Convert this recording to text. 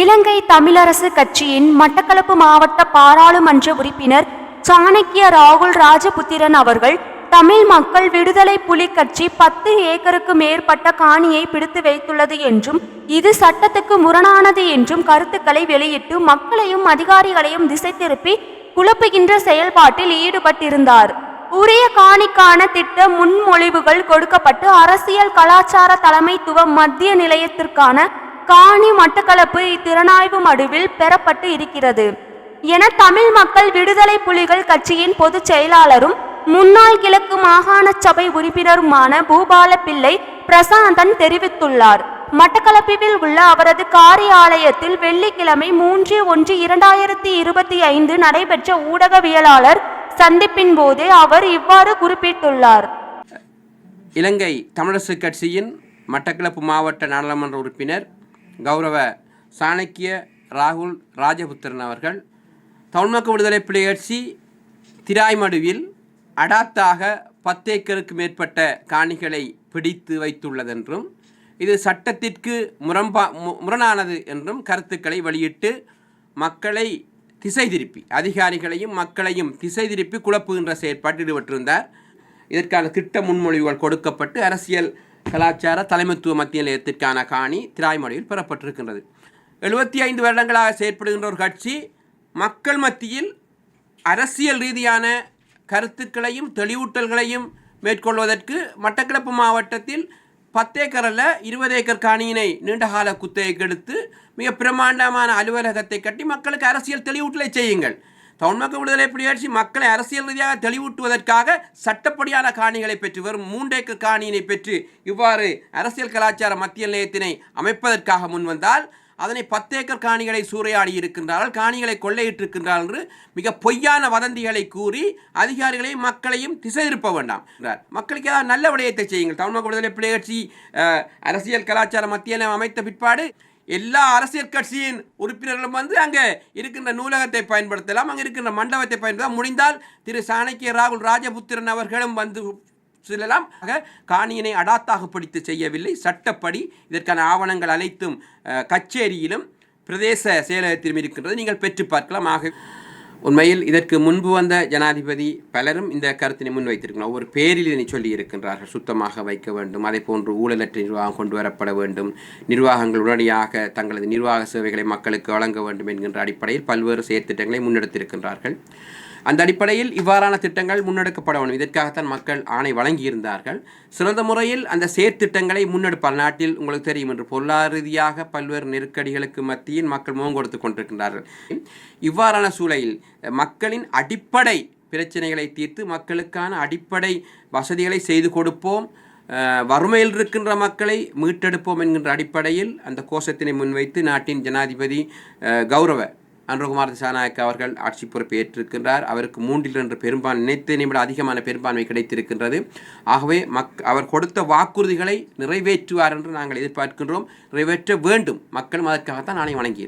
இலங்கை தமிழரசு கட்சியின் மட்டக்களப்பு மாவட்ட பாராளுமன்ற உறுப்பினர் சாணக்கிய ராகுல் ராஜபுத்திரன் அவர்கள் தமிழ் மக்கள் விடுதலை புலி கட்சி பத்து ஏக்கருக்கு மேற்பட்ட காணியை பிடித்து வைத்துள்ளது என்றும் இது சட்டத்துக்கு முரணானது என்றும் கருத்துக்களை வெளியிட்டு மக்களையும் அதிகாரிகளையும் திசை திருப்பி குழப்புகின்ற செயல்பாட்டில் ஈடுபட்டிருந்தார். உரிய காணிக்கான திட்ட முன்மொழிவுகள் கொடுக்கப்பட்டு அரசியல் கலாச்சார தலைமைத்துவ மத்திய நிலையத்திற்கான காணி மட்டக்களப்பு இத்திறனாய்வு மடுவில் பெறப்பட்டு இருக்கிறது. என தமிழ் மக்கள் விடுதலை புலிகள் கட்சியின் பொதுச் செயலாளரும் முன்னாள் கிழக்கு மாகாண சபை உறுப்பினருமான பூபால பிள்ளை பிரசாந்தன் தெரிவித்துள்ளார். மட்டக்களப்பில் உள்ள அவரது காரியாலயத்தில் வெள்ளிக்கிழமை மூன்று ஒன்று இரண்டாயிரத்தி இருபத்தி ஐந்து நடைபெற்ற ஊடகவியலாளர் சந்திப்பின் போதே அவர் இவ்வாறு குறிப்பிட்டுள்ளார். இலங்கை தமிழரசு கட்சியின் மட்டக்களப்பு மாவட்ட நாடாளுமன்ற உறுப்பினர் கௌரவ சாணக்கிய ராகுல் ராஜபுத்திரன் அவர்கள் தமிழ்மக்க விடுதலை புலி திராய்மடுவில் அடாத்தாக பத்து ஏக்கருக்கு மேற்பட்ட காணிகளை பிடித்து வைத்துள்ளதென்றும் இது சட்டத்திற்கு முரம்பா மு- முரணானது என்றும் கருத்துக்களை வெளியிட்டு மக்களை திசை திருப்பி அதிகாரிகளையும் மக்களையும் திசை திருப்பி குழப்புகின்ற செயற்பாட்டில் ஈடுபட்டிருந்தார். இதற்கான திட்ட முன்மொழிவுகள் கொடுக்கப்பட்டு அரசியல் கலாச்சார தலைமைத்துவ மத்திய நிலையத்திற்கான காணி திராய்மொழியில் பெறப்பட்டிருக்கின்றது. எழுபத்தி ஐந்து வருடங்களாக செயற்படுகின்ற ஒரு கட்சி மக்கள் மத்தியில் அரசியல் ரீதியான கருத்துக்களையும் தெளிவூட்டல்களையும் மேற்கொள்வதற்கு மட்டக்களப்பு மாவட்டத்தில் பத்து ஏக்கரில் இருபது ஏக்கர் காணியினை நீண்டகால குத்தகைக்கு எடுத்து மிக பிரமாண்டமான அலுவலகத்தை கட்டி மக்களுக்கு அரசியல் தெளிவூட்டலை செய்யுங்கள். தமிழ் மக்கள் விடுதலை புலியாட்சி மக்களை அரசியல் ரீதியாக தெளிவூட்டுவதற்காக சட்டப்படியான காணிகளை பெற்று வெறும் மூன்றேக்கர் காணியினை பெற்று இவ்வாறு அரசியல் கலாச்சார மத்திய நிலையத்தினை அமைப்பதற்காக முன்வந்தால் அதனை பத்து ஏக்கர் காணிகளை சூறையாடி இருக்கின்றார்கள் காணிகளை கொள்ளையிட்டிருக்கின்றார்கள் என்று மிக பொய்யான வதந்திகளை கூறி அதிகாரிகளையும் மக்களையும் திசை திருப்ப வேண்டாம் என்றார். மக்களுக்கு ஏதாவது நல்ல விடயத்தை செய்யுங்கள் தமிழக விடுதலை புலிகள் அரசியல் கலாச்சார மத்திய நிலையம் அமைத்த பிற்பாடு எல்லா அரசியல் கட்சியின் உறுப்பினர்களும் வந்து அங்கே இருக்கின்ற நூலகத்தை பயன்படுத்தலாம் அங்கே இருக்கின்ற மண்டபத்தை பயன்படுத்தலாம். முடிந்தால் திரு சாணக்கிய ராகுல் ராஜபுத்திரன் அவர்களும் வந்து செல்லலாம். காணியினை அடாத்தாக பிடித்து செய்யவில்லை. சட்டப்படி இதற்கான ஆவணங்கள் அனைத்தும் கச்சேரியிலும் பிரதேச செயலகத்திலும் இருக்கின்றது. நீங்கள் பெற்று பார்க்கலாம். ஆக உண்மையில் இதற்கு முன்பு வந்த ஜனாதிபதி பலரும் இந்த கருத்தினை முன்வைத்திருக்கிறார் ஒரு பேரில் இதனை சொல்லி இருக்கின்றார்கள் சுத்தமாக வைக்க வேண்டும். அதே போன்று ஊழலற்ற நிர்வாகம் கொண்டு வரப்பட வேண்டும். நிர்வாகங்கள் உடனடியாக தங்களது நிர்வாக சேவைகளை மக்களுக்கு வழங்க வேண்டும் என்கின்ற அடிப்படையில் பல்வேறு செயற்திட்டங்களை முன்னெடுத்திருக்கின்றார்கள். அந்த அடிப்படையில் இவ்வாறான திட்டங்கள் முன்னெடுக்கப்பட வேண்டும். இதற்காகத்தான் மக்கள் ஆணை வழங்கியிருந்தார்கள். சிறந்த முறையில் அந்த செயற்திட்டங்களை முன்னெடுப்பார் நாட்டில் உங்களுக்கு தெரியும் என்று பொருளாதார ரீதியாக பல்வேறு நெருக்கடிகளுக்கு மத்தியில் மக்கள் முகம் கொடுத்து கொண்டிருக்கின்றார்கள். இவ்வாறான சூழலில் மக்களின் அடிப்படை பிரச்சனைகளை தீர்த்து மக்களுக்கான அடிப்படை வசதிகளை செய்து கொடுப்போம். வறுமையில் இருக்கின்ற மக்களை மீட்டெடுப்போம் என்கின்ற அடிப்படையில் அந்த கோஷத்தினை முன்வைத்து நாட்டின் ஜனாதிபதி கௌரவ அனுரகுமார் திசாநாயக் அவர்கள் ஆட்சி பொறுப்பை ஏற்றிருக்கின்றார். அவருக்கு மூன்றில் என்று பெரும்பான்மை நினைத்து நிமிட அதிகமான பெரும்பான்மை கிடைத்திருக்கின்றது. ஆகவே மக் அவர் கொடுத்த வாக்குறுதிகளை நிறைவேற்றுவார் என்று நாங்கள் எதிர்பார்க்கின்றோம். நிறைவேற்ற வேண்டும். மக்களும் அதற்காகத்தான் நாளை வணங்கி